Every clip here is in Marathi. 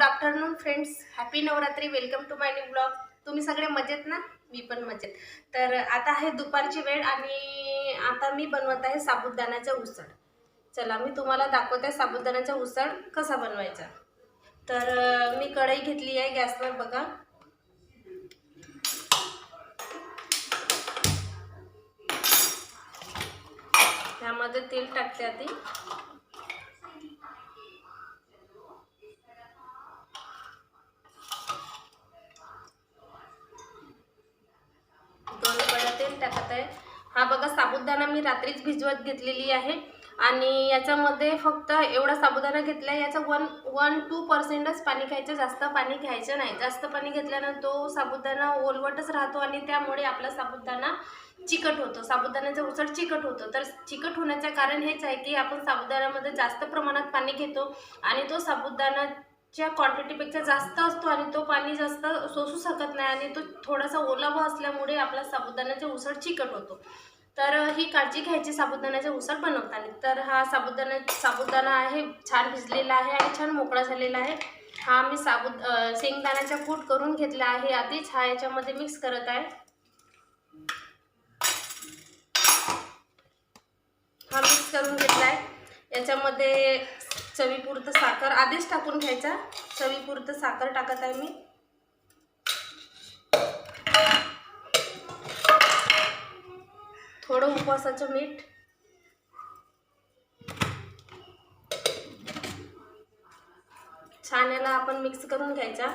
Good afternoon friends. Happy Navratri. Welcome to my new blog तुम्ही सगळे मजेत ना? मी पण मजेत. तर आता आहे दुपारची वेळ आणि आता मी बनवत आहे साबुदाण्याचा उसळ. चला मी तुम्हाला दाखवते साबुदाण्याचा उसळ कसा बनवायचा. तर मी कढई घेतली आहे गॅसवर बघा. त्यामध्ये तेल टाकते आधी दोन पळ्या तेल टाकत आहे. हा बघा साबुदाणा मी रात्रीच भिजवत घेतलेली आहे. आणि याच्यामध्ये फक्त एवढा साबुदाणा घेतला आहे याचं वन वन टू पर्सेंटच पाणी घ्यायचं जास्त पाणी घ्यायचं नाही. जास्त पाणी घेतल्यानं तो साबुदाणा ओलवटच राहतो आणि त्यामुळे आपला साबुदाणा चिकट होतो. साबुदाण्याचा उसळ चिकट होतो. तर चिकट होण्याचं कारण हेच आहे की आपण साबुदाण्यामध्ये जास्त प्रमाणात पाणी घेतो आणि तो साबुदाणा च्या क्वांटिटीपेक्षा जास्त असतो आणि तो पाणी जास्त सोसू शकत नाही आणि तो थोडासा ओलावा असल्यामुळे आपला साबुदाण्याचा उसळ चिकट होतो. तर ही काळजी घ्यायची साबुदाण्याचा उसळ बनवताना. तर हा साबुदाणा साबुदाणा आहे छान भिजलेला आहे आणि छान मोकळा झालेला आहे. हा मी साबुद शेंगदाण्याचा कूट करून घेतला आहे. आधीच हा याच्यामध्ये मिक्स करत आहे. हा मिक्स करून घेतला आहे याच्यामध्ये चवीपुरतं साखर आधीच टाकून घ्यायचा. चवीपुरतं साखर टाकत आहे मी. थोडं उपवासाचं मीठ. छान याला आपण मिक्स करून घ्यायचा.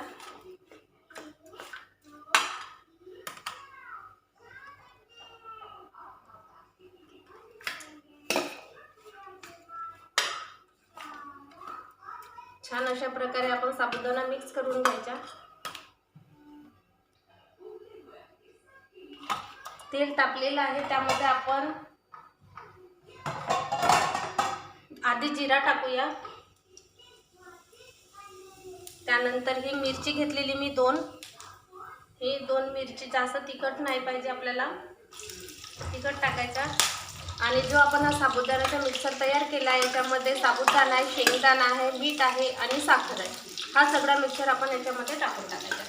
छान अशा प्रकारे आपण साबुदाणा मिक्स करून घ्यायचा. तेल तापलेलं आहे त्यामध्ये आपण आधी जिरा टाकूया. त्यानंतर ही मिरची घेतलेली मी दोन. ही दोन मिरची जास्त तिखट नाही पाहिजे आपल्याला. तिखट टाकायचा. आणि जो आपण हा साबुदाण्याचा मिक्सर तयार केला आहे याच्यामध्ये साबुदाणा आहे शेंगदाणा आहे मीठ आहे आणि साखर आहे. हा सगळा मिक्सर आपण याच्यामध्ये टाकून टाकायचा.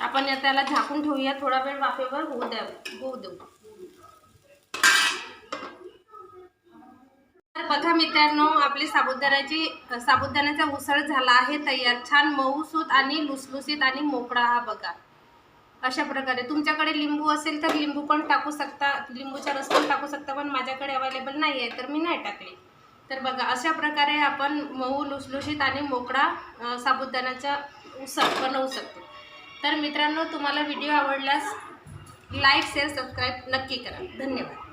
आपण या त्याला झाकून ठेवूया. थोडा वेळ वाफेवर होऊ द्या होऊ देऊ. तर बघा मित्रांनो आपली साबुदाण्याची साबुदाण्याचा उसळ झाला आहे तयार. छान मऊसूत आणि लुसलुसीत आणि मोकळा हा बघा. अशा प्रकारे. तुमच्याकडे लिंबू असेल तर लिंबू पण टाकू शकता. लिंबूचा रस पण टाकू शकता पण माझ्याकडे अवेलेबल नाही आहे तर मी नाही टाकली. तर बघा अशा प्रकारे आपण मऊ लुसलुशीत आणि मोकळा साबुदाण्याचा उसळ बनवू शकतो. तर मित्रांनो तुम्हाला व्हिडिओ आवडल्यास लाईक शेअर सबस्क्राईब नक्की करा. धन्यवाद.